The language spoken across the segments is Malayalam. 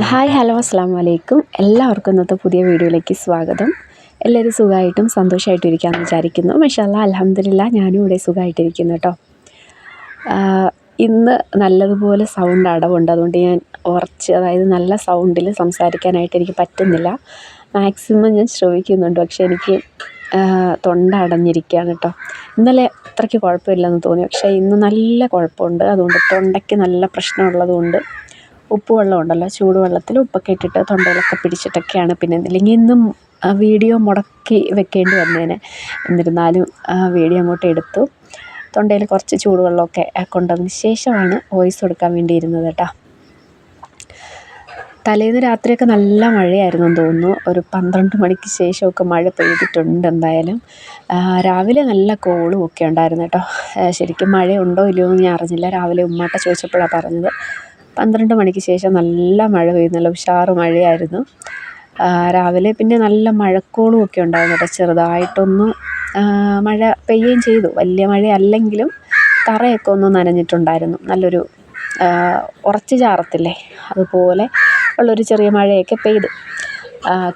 ഹായ് ഹലോ അസ്സാം വലൈക്കും എല്ലാവർക്കും ഇന്നത്തെ പുതിയ വീഡിയോയിലേക്ക് സ്വാഗതം. എല്ലാവരും സുഖമായിട്ടും സന്തോഷമായിട്ടും ഇരിക്കാമെന്ന് വിചാരിക്കുന്നു. മഷാല്ല അലഹമില്ല ഞാനും ഇവിടെ സുഖമായിട്ടിരിക്കുന്നു കേട്ടോ. ഇന്ന് നല്ലതുപോലെ സൗണ്ട് അടവുണ്ട്. അതുകൊണ്ട് ഞാൻ ഉറച്ച് അതായത് നല്ല സൗണ്ടിൽ സംസാരിക്കാനായിട്ട് എനിക്ക് പറ്റുന്നില്ല. മാക്സിമം ഞാൻ ശ്രമിക്കുന്നുണ്ട്. പക്ഷേ എനിക്ക് തൊണ്ട അടഞ്ഞിരിക്കുകയാണ് കേട്ടോ. ഇന്നലെ അത്രയ്ക്ക് കുഴപ്പമില്ലെന്ന് തോന്നി. പക്ഷേ ഇന്ന് നല്ല കുഴപ്പമുണ്ട്. അതുകൊണ്ട് തൊണ്ടയ്ക്ക് നല്ല പ്രശ്നമുള്ളതുകൊണ്ട് ഉപ്പുവെള്ളം ഉണ്ടല്ലോ ചൂടുവെള്ളത്തിൽ ഉപ്പൊക്കെ ഇട്ടിട്ട് തൊണ്ടയിലൊക്കെ പിടിച്ചിട്ടൊക്കെയാണ് പിന്നെ ഇല്ലെങ്കിൽ ഇന്നും ആ വീഡിയോ മുടക്കി വെക്കേണ്ടി വന്നേനെ. എന്നിരുന്നാലും ആ വീഡിയോ അങ്ങോട്ട് എടുത്തു. തൊണ്ടയിൽ കുറച്ച് ചൂടുവെള്ളമൊക്കെ കൊണ്ടതിന് ശേഷമാണ് വോയിസ് കൊടുക്കാൻ വേണ്ടി ഇരുന്നത് കേട്ടോ. തലേന്ന് രാത്രിയൊക്കെ നല്ല മഴയായിരുന്നു എന്ന് തോന്നുന്നു. ഒരു പന്ത്രണ്ട് മണിക്ക് ശേഷമൊക്കെ മഴ പെയ്തിട്ടുണ്ട് എന്തായാലും. രാവിലെ നല്ല കോളും ഒക്കെ ഉണ്ടായിരുന്നു കേട്ടോ. ശരിക്കും മഴയുണ്ടോ ഇല്ലയോ എന്ന് ഞാൻ അറിഞ്ഞില്ല. രാവിലെ ഉമ്മാട്ട ചോദിച്ചപ്പോഴാണ് പറഞ്ഞത്. പന്ത്രണ്ട് മണിക്ക് ശേഷം നല്ല മഴ പെയ്തു. നല്ല ഉഷാറ് മഴയായിരുന്നു. രാവിലെ പിന്നെ നല്ല മഴക്കോളും ഒക്കെ ഉണ്ടായിരുന്നു കേട്ടോ. ചെറുതായിട്ടൊന്ന് മഴ പെയ്യുകയും ചെയ്തു. വലിയ മഴയല്ലെങ്കിലും തറയൊക്കെ ഒന്ന് നനഞ്ഞിട്ടുണ്ടായിരുന്നു. നല്ലൊരു ഉറച്ച് ചാറത്തില്ലേ? അതുപോലെ ഉള്ളൊരു ചെറിയ മഴയൊക്കെ പെയ്തു.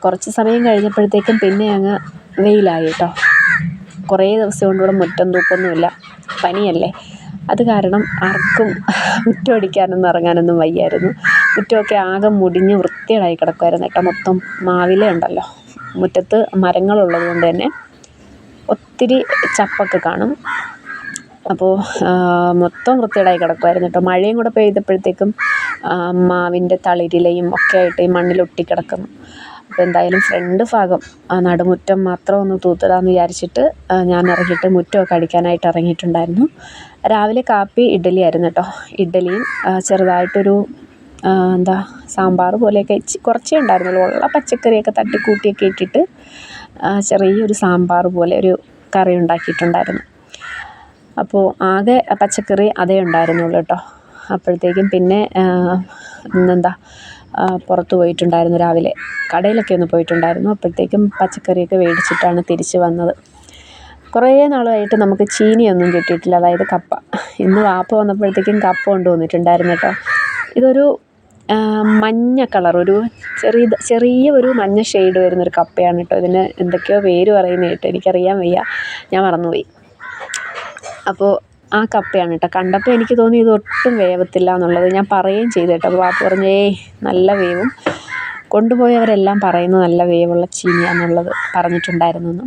കുറച്ച് സമയം കഴിഞ്ഞപ്പോഴത്തേക്കും പിന്നെ അങ്ങ് വെയിലായി കേട്ടോ. കുറേ ദിവസം കൊണ്ട് മുറ്റം തൂപ്പൊന്നുമില്ല. പനിയല്ലേ? അത് കാരണം ആർക്കും മുറ്റം അടിക്കാനൊന്നും ഇറങ്ങാനൊന്നും വയ്യായിരുന്നു. മുറ്റമൊക്കെ ആകെ മുടിഞ്ഞ് വൃത്തികേടായി കിടക്കുമായിരുന്നു കേട്ടോ. മൊത്തം മാവില ഉണ്ടല്ലോ. മുറ്റത്ത് മരങ്ങളുള്ളത് കൊണ്ട് തന്നെ ഒത്തിരി ചപ്പൊക്കെ കാണും. അപ്പോൾ മൊത്തം വൃത്തികേടായി കിടക്കുമായിരുന്നു കേട്ടോ. മഴയും കൂടെ പെയ്തപ്പോഴത്തേക്കും മാവിന്റെ തളിരിലയും ഒക്കെ ആയിട്ട് ഈ മണ്ണിൽ ഒട്ടിക്കിടക്കുന്നു. അപ്പോൾ എന്തായാലും ഫ്രണ്ട് ഭാഗം ആ നടുമുറ്റം മാത്രം ഒന്ന് തൂത്തിടാമെന്ന് വിചാരിച്ചിട്ട് ഞാൻ ഇറങ്ങിയിട്ട് മുറ്റമൊക്കെ അടിക്കാനായിട്ട് ഇറങ്ങിയിട്ടുണ്ടായിരുന്നു. രാവിലെ കാപ്പി ഇഡ്ഡലി ആയിരുന്നു കേട്ടോ ഇഡ്ഡലിയും ചെറുതായിട്ടൊരു എന്താ സാമ്പാർ പോലെയൊക്കെ ഇച്ചി കുറച്ചേ ഉണ്ടായിരുന്നുള്ളൂ. ഉള്ള പച്ചക്കറിയൊക്കെ തട്ടിക്കൂട്ടിയൊക്കെ ഇട്ടിട്ട് ചെറിയൊരു സാമ്പാർ പോലെ ഒരു കറി ഉണ്ടാക്കിയിട്ടുണ്ടായിരുന്നു. അപ്പോൾ ആകെ പച്ചക്കറി അതേ ഉണ്ടായിരുന്നുള്ളൂ കേട്ടോ അപ്പോഴത്തേക്കും പിന്നെ എന്താ പുറത്ത് പോയിട്ടുണ്ടായിരുന്നു രാവിലെ. കടയിലൊക്കെ ഒന്ന് പോയിട്ടുണ്ടായിരുന്നു. അപ്പോഴത്തേക്കും പച്ചക്കറിയൊക്കെ മേടിച്ചിട്ടാണ് തിരിച്ച് വന്നത്. കുറേ നാളായിട്ട് നമുക്ക് ചീനിയൊന്നും കിട്ടിയിട്ടില്ല. അതായത് കപ്പ. ഇന്ന് വാപ്പ വന്നപ്പോഴത്തേക്കും കപ്പ കൊണ്ടുവന്നിട്ടുണ്ടായിരുന്നു കേട്ടോ. ഇതൊരു മഞ്ഞ കളർ ഒരു ചെറിയ ചെറിയ ഒരു മഞ്ഞ ഷെയ്ഡ് വരുന്നൊരു കപ്പയാണ് കേട്ടോ. ഇതിന് എന്തൊക്കെയോ പേര് പറയുന്നത് കേട്ടോ. എനിക്കറിയാൻ വയ്യ. ഞാൻ മറന്നുപോയി. അപ്പോൾ ആ കപ്പയാണ് കേട്ടോ. കണ്ടപ്പോൾ എനിക്ക് തോന്നി ഇത് ഒട്ടും വേവത്തില്ല എന്നുള്ളത്. ഞാൻ പറയുകയും ചെയ്തു കേട്ടോ. അപ്പോൾ വാപ്പ പറഞ്ഞു നല്ല വേവും. കൊണ്ടുപോയവരെല്ലാം പറയുന്നു നല്ല വേവുള്ള ചീനിയാന്നുള്ളത് പറഞ്ഞിട്ടുണ്ടായിരുന്നു എന്ന്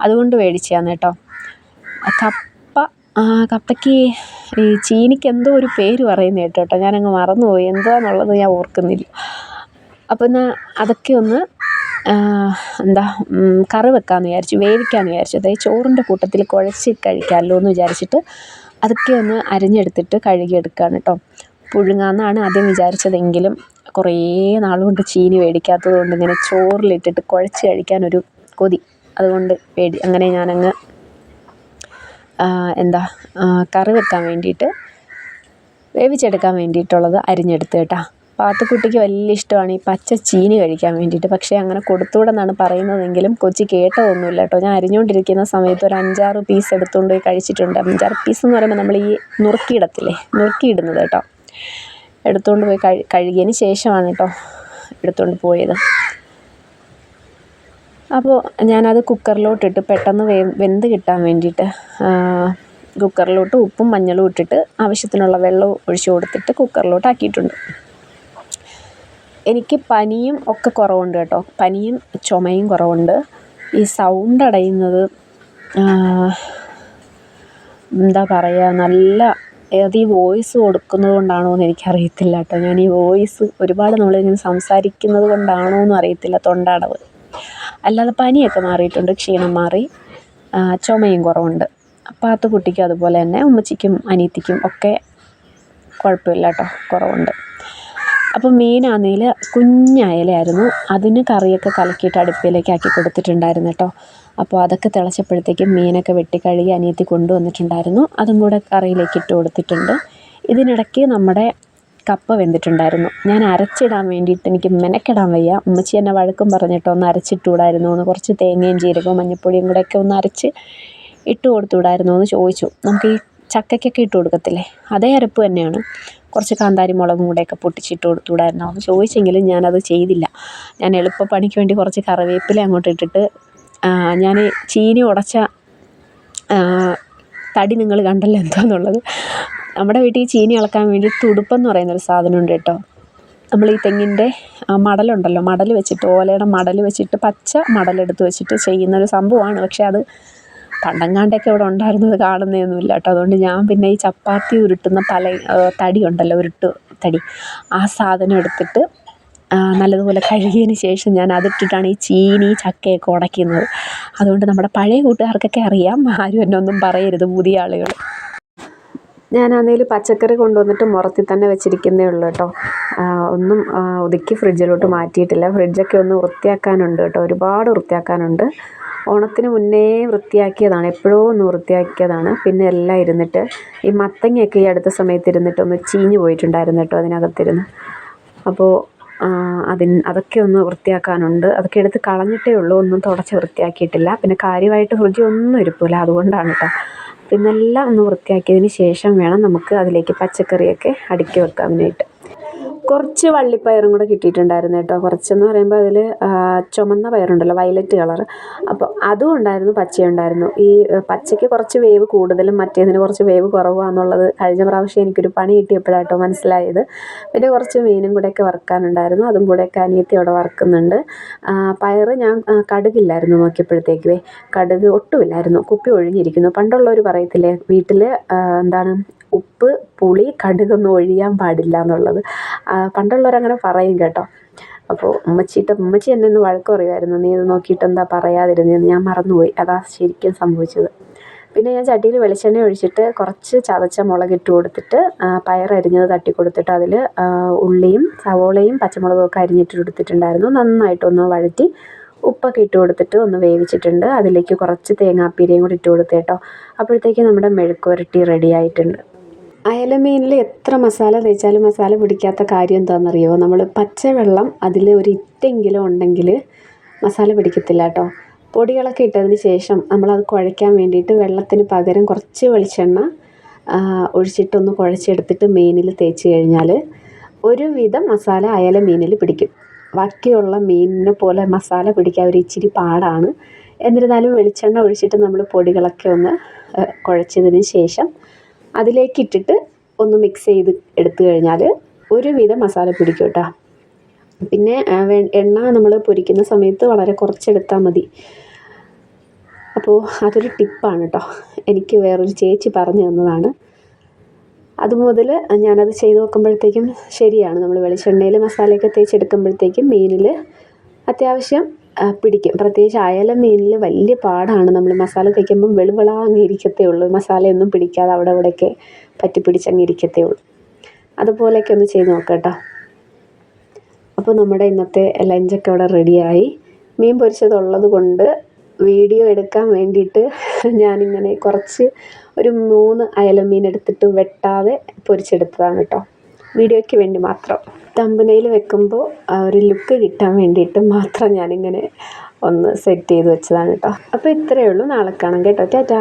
അതുകൊണ്ട് മേടിച്ചതാണ് കേട്ടോ. കപ്പ കപ്പയ്ക്ക് ഈ ചീനിക്ക് എന്തോ ഒരു പേര് പറയുന്നത് കേട്ടോ. കേട്ടോ ഞാനങ്ങ് മറന്നുപോയി. എന്താണെന്നുള്ളത് ഞാൻ ഓർക്കുന്നില്ല. അപ്പോൾ എന്നാൽ അതൊക്കെ ഒന്ന് എന്താ കറി വെക്കാമെന്ന് വിചാരിച്ചു വേവിക്കാമെന്ന് വിചാരിച്ചു അതായത് ചോറിന്റെ കൂട്ടത്തിൽ കുഴച്ച് കഴിക്കാമല്ലോ എന്ന് വിചാരിച്ചിട്ട് അതൊക്കെ ഒന്ന് അരിഞ്ഞെടുത്തിട്ട് കഴുകിയെടുക്കുകയാണ് കേട്ടോ. പുഴുങ്ങാമെന്നാണ് ആദ്യം വിചാരിച്ചതെങ്കിലും കുറേ നാൾ കൊണ്ട് ചീനി മേടിക്കാത്തത് കൊണ്ട് ഇങ്ങനെ ചോറിലിട്ടിട്ട് കുഴച്ച് കഴിക്കാനൊരു കൊതി. അതുകൊണ്ട് പേടി അങ്ങനെ ഞാനങ്ങ് എന്താ കറി വെക്കാൻ വേണ്ടിയിട്ട് വേവിച്ചെടുക്കാൻ വേണ്ടിയിട്ടുള്ളത് അരിഞ്ഞെടുത്ത് കേട്ടോ. പാത്തുക്കുട്ടിക്ക് വലിയ ഇഷ്ടമാണ് ഈ പച്ച ചീനി കഴിക്കാൻ വേണ്ടിയിട്ട്. പക്ഷേ അങ്ങനെ കൊടുത്തുകൂടെന്നാണ് പറയുന്നതെങ്കിലും കൊച്ചി കേട്ടതൊന്നുമില്ല കേട്ടോ. ഞാൻ അരിഞ്ഞുകൊണ്ടിരിക്കുന്ന സമയത്ത് ഒരു അഞ്ചാറ് പീസ് എടുത്തുകൊണ്ട് പോയി കഴിച്ചിട്ടുണ്ട്. അഞ്ചാറ് പീസ് എന്ന് പറയുമ്പോൾ നമ്മൾ ഈ നുറുക്കിയിടത്തില്ലേ? നുറുക്കിയിടുന്നത് കേട്ടോ. എടുത്തുകൊണ്ട് പോയി കഴി കഴുകിയതിന് ശേഷമാണ് കേട്ടോ എടുത്തുകൊണ്ട് പോയത്. അപ്പോൾ ഞാനത് കുക്കറിലോട്ടിട്ട് പെട്ടെന്ന് വേ വെന്ത് കിട്ടാൻ വേണ്ടിയിട്ട് കുക്കറിലോട്ട് ഉപ്പും മഞ്ഞളും ഇട്ടിട്ട് ആവശ്യത്തിനുള്ള വെള്ളം ഒഴിച്ചു കൊടുത്തിട്ട് കുക്കറിലോട്ട് ആക്കിയിട്ടുണ്ട് എനിക്ക് പനിയും ഒക്കെ കുറവുണ്ട് കേട്ടോ. പനിയും ചുമയും കുറവുണ്ട്. ഈ സൗണ്ട് അടയുന്നത് എന്താ പറയുക നല്ല അത് ഈ വോയിസ് കൊടുക്കുന്നത് കൊണ്ടാണോ എന്ന് എനിക്കറിയത്തില്ല കേട്ടോ. ഞാൻ ഈ വോയിസ് ഒരുപാട് നമ്മളിങ്ങനെ സംസാരിക്കുന്നത് കൊണ്ടാണോ എന്നും അറിയത്തില്ല തൊണ്ടടവ്. അല്ലാതെ പനിയൊക്കെ മാറിയിട്ടുണ്ട് ക്ഷീണം മാറി ചുമയും കുറവുണ്ട്. പാത്തു കുട്ടിക്കും അതുപോലെ തന്നെ ഉമ്മച്ചിക്കും അനിയത്തിക്കും ഒക്കെ കുഴപ്പമില്ല കേട്ടോ കുറവുണ്ട്. അപ്പോൾ മീനാണെങ്കിൽ കുഞ്ഞ് അയലയായിരുന്നു. അതിന് കറിയൊക്കെ കലക്കിയിട്ട് അടുപ്പിലേക്ക് ആക്കി കൊടുത്തിട്ടുണ്ടായിരുന്നു കേട്ടോ അപ്പോൾ അതൊക്കെ തിളച്ചപ്പോഴത്തേക്കും മീനൊക്കെ വെട്ടിക്കഴുകി അനിയത്തി കൊണ്ടുവന്നിട്ടുണ്ടായിരുന്നു. അതും കൂടെ കറിയിലേക്ക് ഇട്ട് കൊടുത്തിട്ടുണ്ട്. ഇതിനിടയ്ക്ക് നമ്മുടെ കപ്പ വെന്തിട്ടുണ്ടായിരുന്നു. ഞാൻ അരച്ചിടാൻ വേണ്ടിയിട്ട് എനിക്ക് മെനക്കെടാൻ വയ്യ. ഉമ്മച്ചി എന്നെ വഴക്കും പറഞ്ഞിട്ട് ഒന്ന് അരച്ചിട്ടൂടായിരുന്നു. എന്ന് കുറച്ച് തേങ്ങയും ജീരകവും മഞ്ഞൾപ്പൊടിയും കൂടെയൊക്കെ ഒന്ന് അരച്ച് ഇട്ട് കൊടുത്തുവിടായിരുന്നു എന്ന് ചോദിച്ചു. നമുക്ക് ഈ ചക്കയ്ക്കൊക്കെ ഇട്ട് കൊടുക്കത്തില്ലേ? അതേ അരപ്പ് തന്നെയാണ്. കുറച്ച് കാന്താരി മുളകും കൂടെയൊക്കെ പൊട്ടിച്ചിട്ട് കൊടുത്തുകൂടായിരുന്നോ എന്ന് ചോദിച്ചെങ്കിലും ഞാനത് ചെയ്തില്ല. ഞാൻ എളുപ്പപ്പണിക്ക് വേണ്ടി കുറച്ച് കറിവേപ്പില അങ്ങോട്ട് ഇട്ടിട്ട് ഞാൻ ചീനി ഉടച്ച തടി നിങ്ങൾ കണ്ടല്ലോ എന്താണെന്നുള്ളത് നമ്മുടെ വീട്ടിൽ ചീനി ഇളക്കാൻ വേണ്ടി തുടുപ്പെന്ന് പറയുന്നൊരു സാധനമുണ്ട് കേട്ടോ. നമ്മൾ ഈ തെങ്ങിന്റെ മടലുണ്ടല്ലോ. മടൽ വെച്ചിട്ട് ഓലയുടെ മടൽ വെച്ചിട്ട് പച്ച മടലെടുത്ത് വെച്ചിട്ട് ചെയ്യുന്നൊരു സംഭവമാണ്. പക്ഷേ അത് പണ്ടെങ്ങാണ്ടൊക്കെ ഇവിടെ ഉണ്ടായിരുന്നത് കാണുന്നതൊന്നുമില്ല കേട്ടോ. അതുകൊണ്ട് ഞാൻ പിന്നെ ഈ ചപ്പാത്തി ഉരുട്ടുന്ന തല തടി ഉണ്ടല്ലോ ഉരുട്ട് തടി. ആ സാധനം എടുത്തിട്ട് നല്ലതുപോലെ കഴുകിയതിന് ശേഷം ഞാൻ അതിട്ടിട്ടാണ് ഈ ചീനി ചക്കയൊക്കെ ഉടയ്ക്കുന്നത്. അതുകൊണ്ട് നമ്മുടെ പഴയ കൂട്ടുകാർക്കൊക്കെ അറിയാം ആരും എന്നെ ഒന്നും പറയരുത് പുതിയ ആളുകൾ ഞാനാണെങ്കിൽ പച്ചക്കറി കൊണ്ടുവന്നിട്ട് മുറത്തിൽ തന്നെ വെച്ചിരിക്കുന്നേ ഉള്ളൂ കേട്ടോ. ഒന്നും ഒതുക്കി ഫ്രിഡ്ജിലോട്ട് മാറ്റിയിട്ടില്ല. ഫ്രിഡ്ജൊക്കെ ഒന്ന് വൃത്തിയാക്കാനുണ്ട് കേട്ടോ. ഒരുപാട് വൃത്തിയാക്കാനുണ്ട്. ഓണത്തിന് മുന്നേ വൃത്തിയാക്കിയതാണ്. എപ്പോഴോ ഒന്ന് വൃത്തിയാക്കിയതാണ്. പിന്നെ എല്ലാം ഇരുന്നിട്ട് ഈ മത്തങ്ങയൊക്കെ ഈ അടുത്ത സമയത്ത് ഇരുന്നിട്ട് ഒന്ന് ചീഞ്ഞു പോയിട്ടുണ്ടായിരുന്നു കേട്ടോ അതിനകത്തിരുന്ന്. അപ്പോൾ അതിന് അതൊക്കെ ഒന്ന് വൃത്തിയാക്കാനുണ്ട്. അതൊക്കെ എടുത്ത് കളഞ്ഞിട്ടേ ഉള്ളൂ. ഒന്നും തുടച്ച് വൃത്തിയാക്കിയിട്ടില്ല. പിന്നെ കാര്യമായിട്ട് ഫ്രിഡ്ജ് ഒന്നും ഇരിപ്പില്ല. അതുകൊണ്ടാണ് കേട്ടോ. പിന്നെല്ലാം ഒന്ന് വൃത്തിയാക്കിയതിന് ശേഷം വേണം നമുക്ക് അതിലേക്ക് പച്ചക്കറിയൊക്കെ അടുക്കി വെക്കാനായിട്ട്. കുറച്ച് വള്ളിപ്പയറും കൂടെ കിട്ടിയിട്ടുണ്ടായിരുന്നു കേട്ടോ. കുറച്ചെന്ന് പറയുമ്പോൾ അതിൽ ചുമന്ന പയറുണ്ടല്ലോ വയലറ്റ് കളർ അപ്പോൾ അതും ഉണ്ടായിരുന്നു പച്ചയുണ്ടായിരുന്നു ഈ പച്ചയ്ക്ക് കുറച്ച് വേവ് കൂടുതലും മറ്റേതിന് കുറച്ച് വേവ് കുറവാണെന്നുള്ളത് കഴിഞ്ഞ പ്രാവശ്യം എനിക്കൊരു പണി കിട്ടിയപ്പോഴാട്ടോ മനസ്സിലായത്. പിന്നെ കുറച്ച് മീനും കൂടെയൊക്കെ വറുക്കാനുണ്ടായിരുന്നു അതും കൂടെയൊക്കെ അനിയത്തി അവിടെ വറുക്കുന്നുണ്ട്. പയർ ഞാൻ കടുകില്ലായിരുന്നു നോക്കിയപ്പോഴത്തേക്കുവേ. കടുക് ഒട്ടുമില്ലായിരുന്നു കുപ്പി ഒഴിഞ്ഞിരിക്കുന്നു. പണ്ടുള്ളവർ പറയത്തില്ലേ വീട്ടിൽ എന്താണ് ഉപ്പ് പുളി കടുകൊന്നും ഒഴിയാൻ പാടില്ല എന്നുള്ളത്. പണ്ടുള്ളവരങ്ങനെ പറയും കേട്ടോ. അപ്പോൾ ഉമ്മച്ചിട്ട് ഉമ്മച്ചി എന്നെ ഒന്ന് വഴക്ക് പറയുമായിരുന്നു. നീ ഇത് നോക്കിയിട്ട് എന്താ പറയാതിരുന്നതെന്ന് ഞാൻ മറന്നുപോയി. അതാ ശരിക്കും സംഭവിച്ചത്. പിന്നെ ഞാൻ ചട്ടിയിൽ വെളിച്ചെണ്ണ ഒഴിച്ചിട്ട് കുറച്ച് ചതച്ച മുളകിട്ട് കൊടുത്തിട്ട് പയറരിഞ്ഞത് തട്ടി കൊടുത്തിട്ട് അതിൽ ഉള്ളിയും സവോളയും പച്ചമുളകും ഒക്കെ അരിഞ്ഞിട്ട് കൊടുത്തിട്ടുണ്ടായിരുന്നു. നന്നായിട്ടൊന്ന് വഴറ്റി ഉപ്പൊക്കെ ഇട്ട് കൊടുത്തിട്ട് ഒന്ന് വേവിച്ചിട്ടുണ്ട്. അതിലേക്ക് കുറച്ച് തേങ്ങാപ്പീരയും കൂടി ഇട്ട് കൊടുത്ത് കേട്ടോ. അപ്പോഴത്തേക്ക് നമ്മുടെ മെഴുക്കുവരട്ടി റെഡി ആയിട്ടുണ്ട്. അയല മീനിൽ എത്ര മസാല തേച്ചാലും മസാല പിടിക്കാത്ത കാര്യം എന്താണെന്നറിയോ? നമ്മൾ പച്ചവെള്ളം അതിൽ ഒരു ഇറ്റെങ്കിലും ഉണ്ടെങ്കിൽ മസാല പിടിക്കത്തില്ല കേട്ടോ. പൊടികളൊക്കെ ഇട്ടതിന് ശേഷം നമ്മളത് കുഴയ്ക്കാൻ വേണ്ടിയിട്ട് വെള്ളത്തിന് പകരം കുറച്ച് വെളിച്ചെണ്ണ ഒഴിച്ചിട്ടൊന്ന് കുഴച്ചെടുത്തിട്ട് മീനിൽ തേച്ച് കഴിഞ്ഞാൽ ഒരുവിധം മസാല അയല മീനിൽ പിടിക്കും. ബാക്കിയുള്ള മീനിനെ പോലെ മസാല പിടിക്കാൻ ഒരു ഇച്ചിരി പാടാണ്. എന്നിരുന്നാലും വെളിച്ചെണ്ണ ഒഴിച്ചിട്ട് നമ്മൾ പൊടികളൊക്കെ ഒന്ന് കുഴച്ചതിന് ശേഷം അതിലേക്ക് ഇട്ടിട്ട് ഒന്ന് മിക്സ് ചെയ്ത് എടുത്തു കഴിഞ്ഞാൽ ഒരുവിധം മസാല പിടിക്കും കേട്ടോ പിന്നെ എണ്ണ നമ്മൾ പൊരിക്കുന്ന സമയത്ത് വളരെ കുറച്ചെടുത്താൽ മതി. അപ്പോൾ അതൊരു ടിപ്പാണ് കേട്ടോ എനിക്ക് വേറൊരു ചേച്ചി പറഞ്ഞു തന്നതാണ്. അതുമുതൽ ഞാനത് ചെയ്ത് നോക്കുമ്പോഴത്തേക്കും ശരിയാണ്. നമ്മൾ വെളിച്ചെണ്ണയിൽ മസാലയൊക്കെ തേച്ചെടുക്കുമ്പോഴത്തേക്കും മീനിൽ അത്യാവശ്യം പിടിക്കും. പ്രത്യേകിച്ച് അയല മീനിൽ വലിയ പാടാണ്. നമ്മൾ മസാല തേക്കുമ്പം വെളുവെള അങ്ങ് ഇരിക്കത്തേ ഉള്ളൂ മസാലയൊന്നും പിടിക്കാതെ അവിടെ ഇവിടെയൊക്കെ പറ്റി പിടിച്ചങ്ങ് ഇരിക്കത്തേ ഉള്ളൂ അതുപോലെയൊക്കെ ഒന്ന് ചെയ്ത് നോക്കാം കേട്ടോ അപ്പോൾ നമ്മുടെ ഇന്നത്തെ ലഞ്ചൊക്കെ ഇവിടെ റെഡിയായി. മീൻ പൊരിച്ചതുള്ളത് കൊണ്ട് വീഡിയോ എടുക്കാൻ വേണ്ടിയിട്ട് ഞാനിങ്ങനെ കുറച്ച് ഒരു മൂന്ന് അയല മീൻ എടുത്തിട്ട് വെട്ടാതെ പൊരിച്ചെടുത്തതാണ് കേട്ടോ. വീഡിയോയ്ക്ക് വേണ്ടി മാത്രം. തമ്പനയിൽ വെക്കുമ്പോൾ ആ ഒരു ലുക്ക് കിട്ടാൻ വേണ്ടിയിട്ട് മാത്രം ഞാനിങ്ങനെ ഒന്ന് സെറ്റ് ചെയ്ത് വെച്ചതാണ് കേട്ടോ അപ്പോൾ ഇത്രയേ ഉള്ളൂ. നാളെ കാണാം കേട്ടോ. ടാറ്റാ.